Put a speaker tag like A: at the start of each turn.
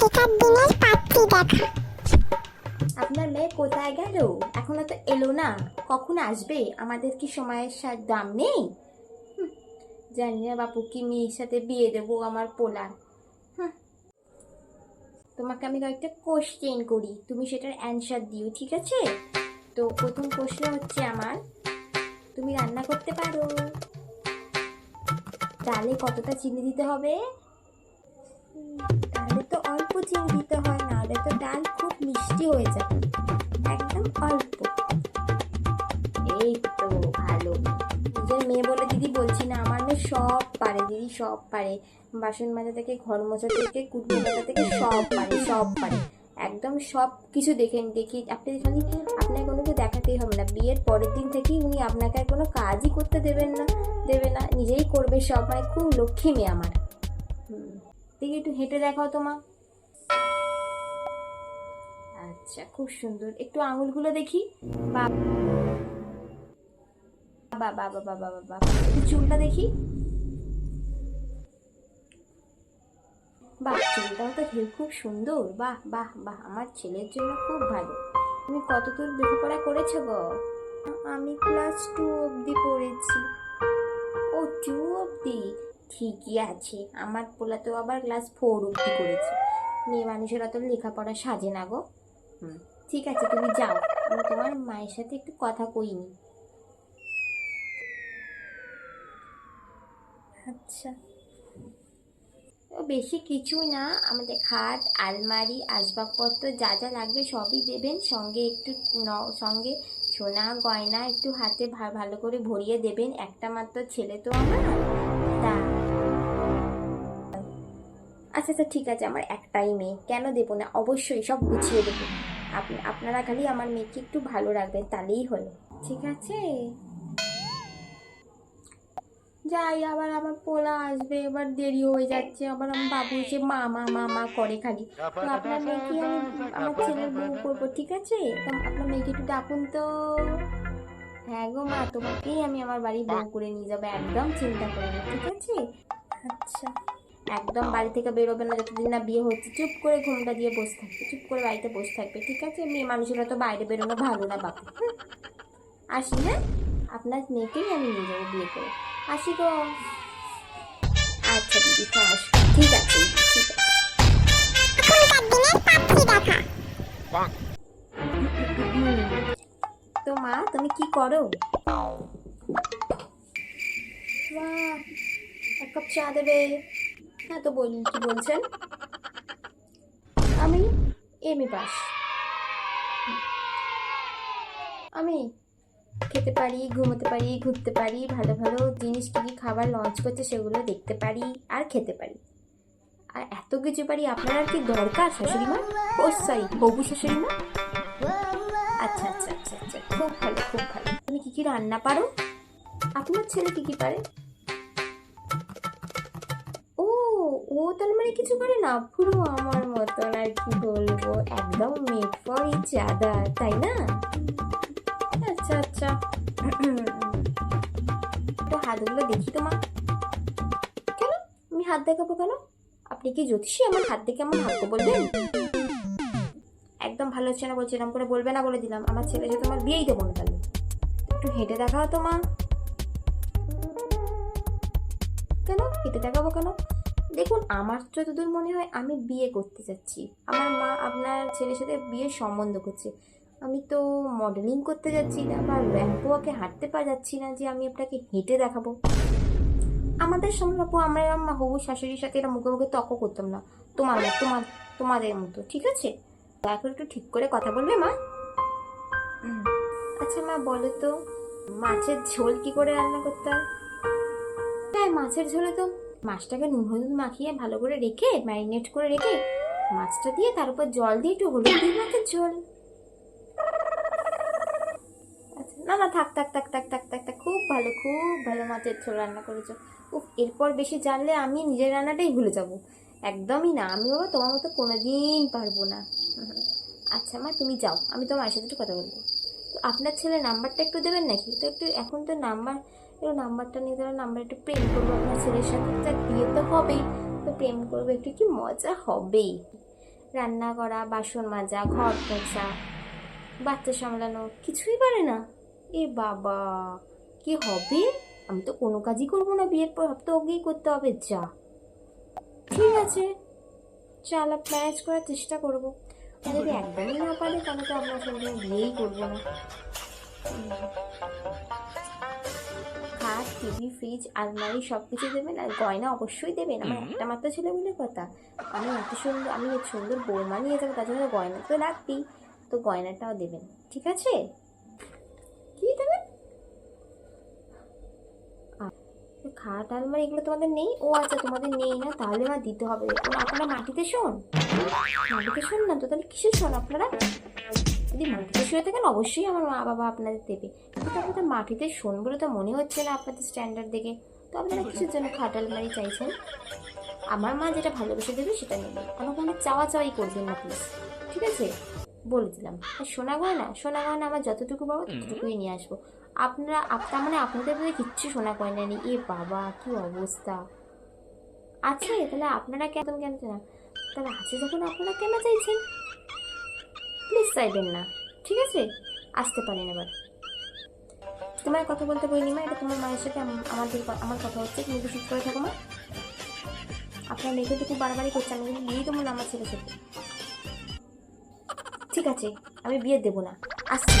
A: আগেকার দিনের পাত্রী দেখা।
B: আপনার মেয়ে কোথায় গেল? এখনও তো এলো না। কখন আসবে? আমাদের কি সময়ের সাথে দাম নেই? জানি না বাপু, কি মেয়ের সাথে বিয়ে দেবো আমার পোলার। তোমাকে আমি কয়েকটা কোশ্চেন করি। তুমি সেটার অ্যান্সার দিও, ঠিক আছে? তো প্রথম প্রশ্ন হচ্ছে আমার, তুমি রান্না করতে পারো? ডালে কতটা চিনি দিতে হবে? চিনি দিতে হয় না হলে তো ডাল খুব মিষ্টি হয়ে যাবে একদম অল্প। এই তো ভালো। নিজের মেয়ে বলে দিদি বলছি না, আমার মেয়ে সব পারে দিদি, সব পারে। বাসন মাজা থেকে, ঘর মোছা থেকে কুটনি মাজা থেকে সব পারে সব পারে। একদম সব কিছু দেখেন দেখি আপনি খালি আপনাকে কোনো কিছু দেখাতেই হবে না। বিয়ের পরের দিন থেকেই উনি আপনাকে আর কোনো কাজই করতে দেবেন না, দেবে না, নিজেই করবে সব মানে খুব লক্ষ্মী মেয়ে আমার। দেখি একটু হেঁটে দেখাও তোমা আচ্ছা খুব সুন্দর। একটু আঙুলগুলো দেখি। বাবা বাবা বাবা বাবা একটু চুলটা দেখি। বাহ, চুলটাও তো হে- খুব সুন্দর। বাহ বাহ বাহ, আমার ছেলের জন্য খুব ভালো। তুমি কত দূর লেখাপড়া করেছ গো? আমি ক্লাস টু অবধি পড়েছি। ও টু অবধি? ঠিকই আছে। আমার পোলা তো আবার ক্লাস ফোর অবধি করেছে। মেয়ে মানুষের অত লেখাপড়া সাজে না গো। হুম ঠিক আছে তুমি যাও। আমি তোমার মায়ের সাথে একটু কথা কইনি। আচ্ছা। ও বেশি কিছু না আমাদের খাট আলমারি আসবাবপত্র যা যা লাগবে সবই দেবেন। সঙ্গে একটু ন- সঙ্গে সোনা গয়না একটু হাতে ভা- ভালো করে ভরিয়ে দেবেন। একটা মাত্র ছেলে তো আমার। তা। আচ্ছা আচ্ছা ঠিক আছে আমার একটাই মেয়ে। কেন দেবো না? অবশ্যই সব গুছিয়ে দেবো। আপনারা খালি আমার মেয়েকে একটু ভালো রাখবেন তাহলেই হলো। ঠিক আছে? যাই আবার আমার পোলা আসবে এবার দেরি হয়ে যাচ্ছে আবার আমার বাবু এসে মা মা মা মা করে খালি। তো আপনার মেয়েকে আমি আমার ছেলের বউ করব ঠিক আছে? তো আপনার মেয়েকে একটু ডাকুন তো। হ্যাঁ গো মা তোমাকেই আমি আমার বাড়ি বউ করে নিয়ে যাব একদম চিন্তা করো না ঠিক আছে? আচ্ছা। একদম বাড়ি থেকে বেরোবে না, যতদিন না বিয়ে হচ্ছে, চুপ করে ঘুমটা দিয়ে বসে থাকবে, চুপ করে বাড়িতে বসে থাকবে, ঠিক আছে? মেয়ে মানুষেরা তো বাইরে বেরোনো ভালো না বাপু আসি হ্যাঁ? আপনার মেয়েকেই আমি নিয়ে যাব বিয়ে করে। আসি গো। আচ্ছা দিদি হ্যাঁ আসব ঠিক আছে ঠিক আছে। তো মা, তুমি কি করো? এক চা দেবে। হ্যাঁ তো বল, কি বলছেন? আমি এম এ পাস। আমি খেতে পারি, ঘুমোতে পারি, ঘুরতে পারি, ভালো ভালো জিনিস কী কী খাবার লঞ্চ করছে সেগুলো দেখতে পারি আর খেতে পারি। আর এত কিছু পারি, আপনার আর কি দরকার, শাশুড়ি মা? ও সরি ববু শাশুড়ি মা? আচ্ছা আচ্ছা আচ্ছা আচ্ছা খুব ভালো খুব ভালো। তুমি কী কী রান্না পারো? আপনার ছেলে কী কী পারে? তার মানে কিছু করে না, পুরো আমার মতন আর কি বলব। একদম মেড ফর ইচ আদার তাই না? আচ্ছা আচ্ছা। তো হাতগুলো দেখি তোমার কেন? আমি হাত দেখাবো কেন? আপনি কি জ্যোতিষী? আমার হাত দেখে আমার ভাগ্য বলবেন? একদম ভালো হচ্ছে না বলছি এরকম করে বলবে না বলে দিলাম। আমার ছেলে যে তোমার বিয়েই দেবো না তাহলে। একটু হেঁটে দেখাও তো, মা। কেন? হেঁটে দেখাবো কেন? দেখুন, আমার যতদূর মনে হয় আমি বিয়ে করতে যাচ্ছি আমার মা আপনার ছেলের সাথে বিয়ের সম্বন্ধ করছে আমি তো মডেলিং করতে যাচ্ছি না বা র্যাম্প ওয়াকে হাঁটতে পা যাচ্ছি না যে আমি আপনাকে হেঁটে দেখাবো। আমাদের সময় বাপু আমরা এরকম হবু শাশুড়ির সাথে এরকম মুখে মুখে তর্ক করতাম না। তোমার তোমার, তোমাদের মতো, ঠিক আছে? দয়া করে একটু ঠিক করে কথা বলবে, মা। আচ্ছা মা, বলো তো, মাছের ঝোল কি করে রান্না করতে হয়? হ্যাঁ মাছের ঝোলে তো মাছটাকে নুন হলুদ মাখিয়ে ভালো করে রেখে, ম্যারিনেট করে রেখে মাছটা দিয়ে তার উপর জল দিয়ে একটু হলুদ দিয়ে মাছের ঝোল। আচ্ছা না না, থাক থাক থাক থাক থাক থাক থাক, খুব ভালো খুব ভালো মাছের ঝোল রান্না করেছ। উফ, এরপর বেশি জানলে আমি নিজের রান্নাটাই ভুলে যাব। একদমই না আমি বাবা তোমার মতো কোনোদিন পারব না। আচ্ছা মা, তুমি যাও, আমি তোমার সাথে একটু কথা বলব। তো আপনার ছেলের নাম্বারটা একটু দেবেন নাকি? তো একটু, এখন তো নাম্বার একটু নাম্বারটা নিয়ে ধরো, নাম্বার একটু প্রেম করব আপনার ছেলের সাথে। তার বিয়ে তো হবেই। তো প্রেম করব, একটু কি মজা হবেই। রান্না করা, বাসন মাজা, ঘর পোছা বাচ্চা সামলানো, কিছুই পারে না। এ বাবা, কি হবে? আমি তো কোনো কাজই করব না বিয়ের পর, তো ওকেই করতে হবে, যা। ঠিক আছে, চাল ম্যানেজ করার চেষ্টা করব। যদি একদমই না পারে, তাহলে তো আপনার সঙ্গে বিয়েই করব না। টিভি ফ্রিজ আলমারি সব কিছু দেবেন আর গয়না অবশ্যই দেবেন। আমার একটা মাত্র ছেলে বলে কথা। আমি এত সুন্দর আমি এত সুন্দর বৌমা নিয়ে যাব তার জন্য গয়না তো লাগবেই। তো গয়নাটাও দেবেন ঠিক আছে? কি দেবেন? খাট আলমারি এগুলো তোমাদের নেই? ও আচ্ছা তোমাদের নেই না? তাহলে না দিতে হবে। আপনারা মাটিতে শোন। মাটিতে শোন না তো তাহলে কিসের শোন আপনারা? যদি মাটিতে শুয়ে থাকেন অবশ্যই আমার মা বাবা আপনাদের দেবে। কিন্তু আপনাদের মাটিতে শোন বলে তো মনে হচ্ছে না আপনাদের স্ট্যান্ডার্ড দেখে। তো আপনারা কিছুর জন্য খাটাল আলমারি চাইছেন? আমার মা যেটা ভালোবেসে দেবে সেটা নেবে। আমার কোনো চাওয়া চাওয়াই করবেন না প্লিজ ঠিক আছে? বলে দিলাম। আর সোনা গয়না? সোনা গয়না আমার যতটুকু পাবো ততটুকুই নিয়ে আসব। আপনারা আপ- তার মানে আপনাদের মধ্যে কিচ্ছু সোনা গয়না নেই। এ বাবা কি অবস্থা? আছে তাহলে আপনারা কেন কেন না তাহলে আছে যখন আপনারা কেন চাইছেন? প্লিজ চাইবেন না। ঠিক আছে? আসতে পারেন এবার। তোমার কথা বলতে বলিনি মা, এটা তোমার মায়ের সাথে আম- আমাদের আমার কথা হচ্ছে। তুমি বিশ্বাস করে থাকো মা। আপনার মেয়েকে তো খুব বাড়াবাড়ি করছে, আমি কিন্তু বিয়েই তোমার আমার ছেলে সাথে। ঠিক আছে, আমি বিয়ে দেবো না। আসছি।